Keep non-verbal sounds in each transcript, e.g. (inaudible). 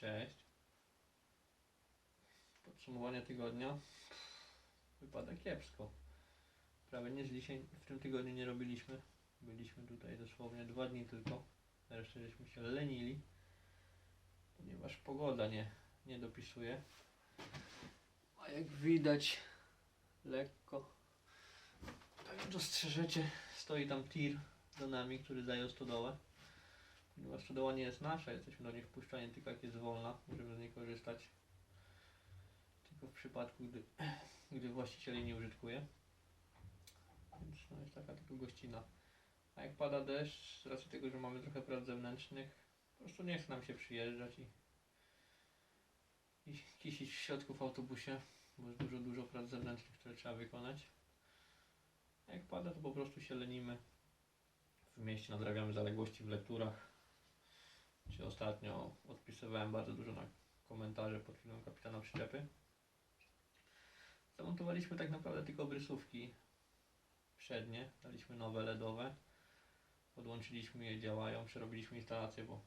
Cześć. Podsumowanie tygodnia. Wypada kiepsko. Prawie nic dzisiaj w tym tygodniu nie robiliśmy. Byliśmy tutaj dosłownie dwa dni tylko. Resztę żeśmy się lenili. Ponieważ pogoda nie, nie dopisuje. A jak widać lekko tak jak dostrzeżecie stoi tam tir za nami, który daje stodołę. Ponieważ stodoła nie jest nasza, jesteśmy do niej wpuszczani tylko jak jest wolna, możemy z niej korzystać. Tylko w przypadku, gdy, (clears throat) gdy właściciel jej nie użytkuje. Więc no jest taka tylko gościna. A jak pada deszcz, z racji tego, że mamy trochę prac zewnętrznych, po prostu nie chce nam się przyjeżdżać i, i kisić w środku w autobusie, bo jest dużo, dużo prac zewnętrznych, które trzeba wykonać. A jak pada, to po prostu się lenimy. W mieście nadrabiamy zaległości w lekturach. Czy ostatnio odpisywałem bardzo dużo na komentarze pod filmem Kapitana Przyczepy. Zamontowaliśmy tak naprawdę tylko obrysówki przednie. Daliśmy nowe LEDowe. Podłączyliśmy je, działają. Przerobiliśmy instalację, bo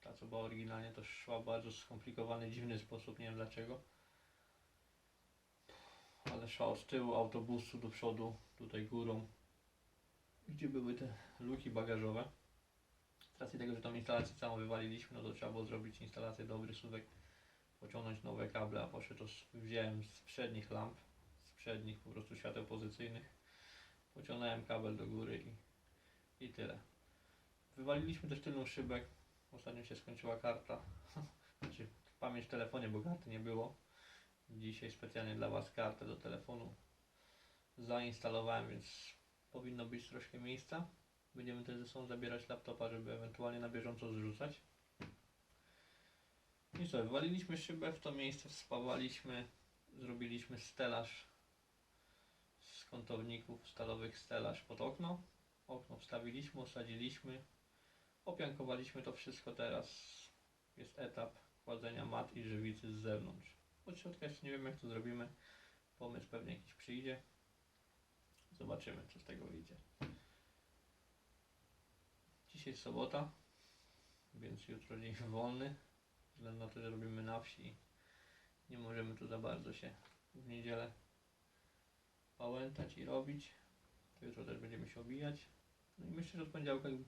ta co była oryginalnie to szła w bardzo skomplikowany, dziwny sposób. Nie wiem dlaczego ale szła od tyłu autobusu do przodu, tutaj górą, gdzie były te luki bagażowe. Racji tego, że tą instalację całą wywaliliśmy, no to trzeba było zrobić instalację do obrysówek, pociągnąć nowe kable, a poszedł to wziąłem z przednich lamp, z przednich po prostu świateł pozycyjnych, pociągnąłem kabel do góry i, i tyle. Wywaliliśmy też tylną szybę, ostatnio się skończyła karta, (laughs) znaczy pamięć w telefonie, bo karty nie było. Dzisiaj specjalnie dla Was kartę do telefonu zainstalowałem, więc powinno być troszkę miejsca. Będziemy też ze sobą zabierać laptopa, żeby ewentualnie na bieżąco zrzucać. I co, wywaliliśmy szybę w to miejsce, wspawaliśmy, zrobiliśmy stelaż z kątowników stalowych, stelaż pod okno. Okno wstawiliśmy, osadziliśmy, opiankowaliśmy to wszystko teraz. Jest etap kładzenia mat i żywicy z zewnątrz. Od środka jeszcze nie wiem jak to zrobimy. Pomysł pewnie jakiś przyjdzie. Zobaczymy co z tego wyjdzie. Dzisiaj sobota, więc jutro dzień wolny. Względu na to, że robimy na wsi. Nie możemy tu za bardzo się w niedzielę pałętać i robić. To jutro też będziemy się obijać. No i myślę, że od poniedziałka jak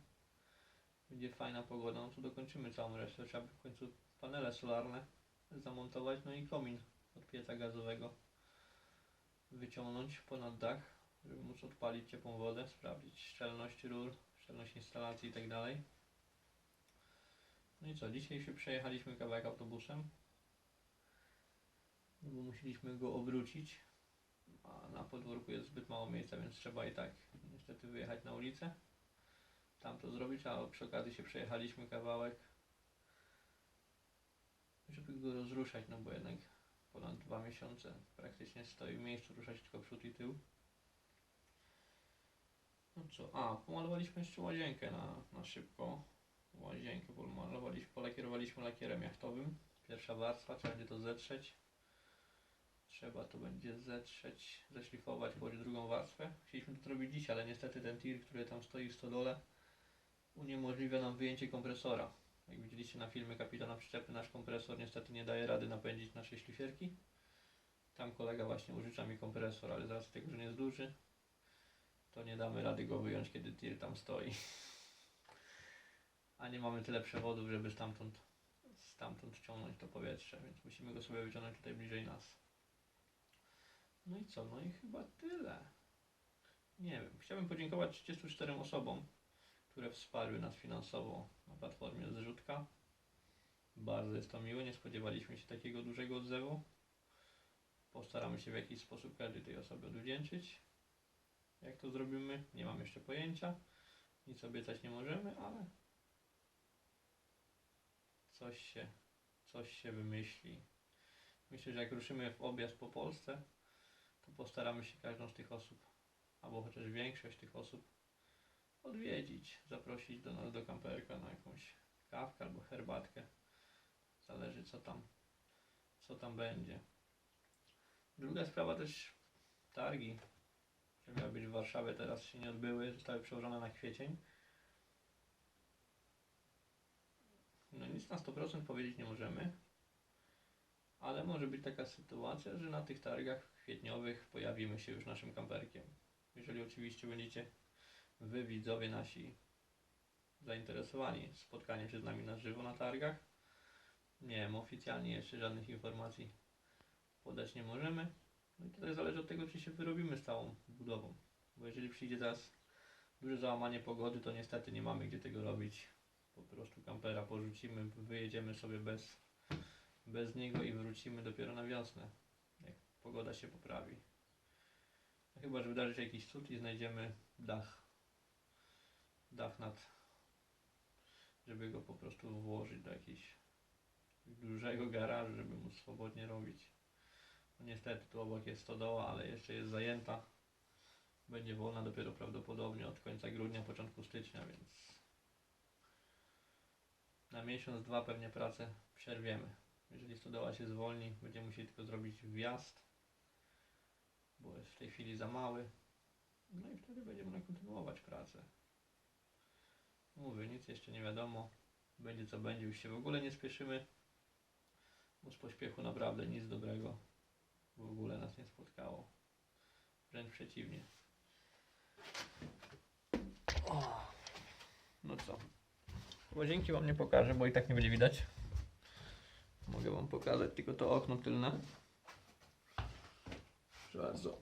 będzie fajna pogoda, no to dokończymy całą resztę. Trzeba by w końcu panele solarne zamontować, no i komin od pieca gazowego wyciągnąć ponad dach, żeby móc odpalić ciepłą wodę, sprawdzić szczelność rur, szczelność instalacji i tak dalej. No i co, dzisiaj się przejechaliśmy kawałek autobusem, no bo musieliśmy go obrócić, a na podwórku jest zbyt mało miejsca, więc trzeba i tak niestety wyjechać na ulicę, tam to zrobić, a przy okazji się przejechaliśmy kawałek żeby go rozruszać, no bo jednak ponad dwa miesiące praktycznie stoi w miejscu, ruszać tylko przód i tył. No a, pomalowaliśmy jeszcze łazienkę na, na szybko. Łazienkę pomalowaliśmy, polakierowaliśmy lakierem jachtowym. Pierwsza warstwa, trzeba będzie to zetrzeć. Trzeba to będzie zetrzeć, zeszlifować, położyć drugą warstwę. Chcieliśmy to zrobić dziś, ale niestety ten tir, który tam stoi w stodole, uniemożliwia nam wyjęcie kompresora. Jak widzieliście na filmie kapitana przyczepy, nasz kompresor niestety nie daje rady napędzić naszej szlifierki. Tam kolega właśnie użycza mi kompresor, ale z racji tego, że nie jest duży, to nie damy rady go wyjąć, kiedy tir tam stoi. A nie mamy tyle przewodów, żeby stamtąd, stamtąd ciągnąć to powietrze, więc musimy go sobie wyciągnąć tutaj bliżej nas. No i co? No i chyba tyle. Nie wiem. Chciałbym podziękować 34 osobom, które wsparły nas finansowo na platformie Zrzutka. Bardzo jest to miłe, nie spodziewaliśmy się takiego dużego odzewu. Postaramy się w jakiś sposób każdej tej osobie odwdzięczyć. Jak to zrobimy, nie mam jeszcze pojęcia. Nic obiecać nie możemy, ale coś się, coś się wymyśli. Myślę, że jak ruszymy w objazd po Polsce, to postaramy się każdą z tych osób, albo chociaż większość tych osób odwiedzić, zaprosić do nas do kamperka na jakąś kawkę albo herbatkę. Zależy co tam, co tam będzie. Druga sprawa też targi, które miały być w Warszawie, teraz się nie odbyły, zostały przełożone na kwiecień. No nic na 100% powiedzieć nie możemy. Ale może być taka sytuacja, że na tych targach kwietniowych pojawimy się już naszym kamperkiem. Jeżeli oczywiście będziecie wy, widzowie nasi, zainteresowani spotkaniem się z nami na żywo na targach. Nie wiem, oficjalnie jeszcze żadnych informacji podać nie możemy. No i tutaj zależy od tego, czy się wyrobimy z całą budową. Bo jeżeli przyjdzie teraz duże załamanie pogody, to niestety nie mamy gdzie tego robić. Po prostu kampera porzucimy, wyjedziemy sobie bez, bez niego i wrócimy dopiero na wiosnę, jak pogoda się poprawi. No chyba, że wydarzy się jakiś cud i znajdziemy dach, dach nad, żeby go po prostu włożyć do jakiegoś dużego garażu, żeby móc swobodnie robić. Niestety tu obok jest stodoła, ale jeszcze jest zajęta. Będzie wolna dopiero prawdopodobnie od końca grudnia, początku stycznia, więc na miesiąc, dwa pewnie pracę przerwiemy. Jeżeli stodoła się zwolni, będziemy musieli tylko zrobić wjazd, bo jest w tej chwili za mały. No i wtedy będziemy kontynuować pracę. Mówię, nic jeszcze nie wiadomo. Będzie co będzie, już się w ogóle nie spieszymy. Bo z pośpiechu naprawdę nic dobrego w ogóle nas nie spotkało. Wręcz przeciwnie. O, no co? Łazienki wam nie pokażę, bo i tak nie będzie widać. Mogę wam pokazać tylko to okno tylne. Bardzo.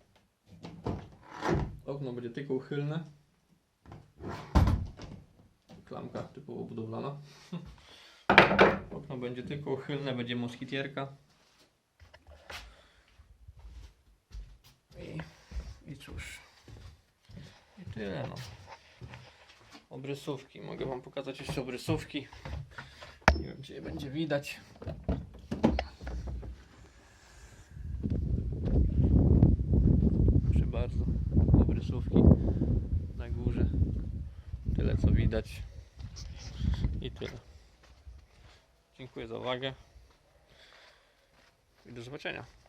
Okno będzie tylko uchylne. Klamka typowo budowlana. (laughs) Okno będzie tylko uchylne, będzie moskitierka. I, I cóż. I tyle no. Obrysówki. Mogę wam pokazać jeszcze obrysówki. Nie wiem czy je będzie widać. Proszę bardzo. Obrysówki na górze. Tyle co widać. I tyle. Dziękuję za uwagę. I do zobaczenia.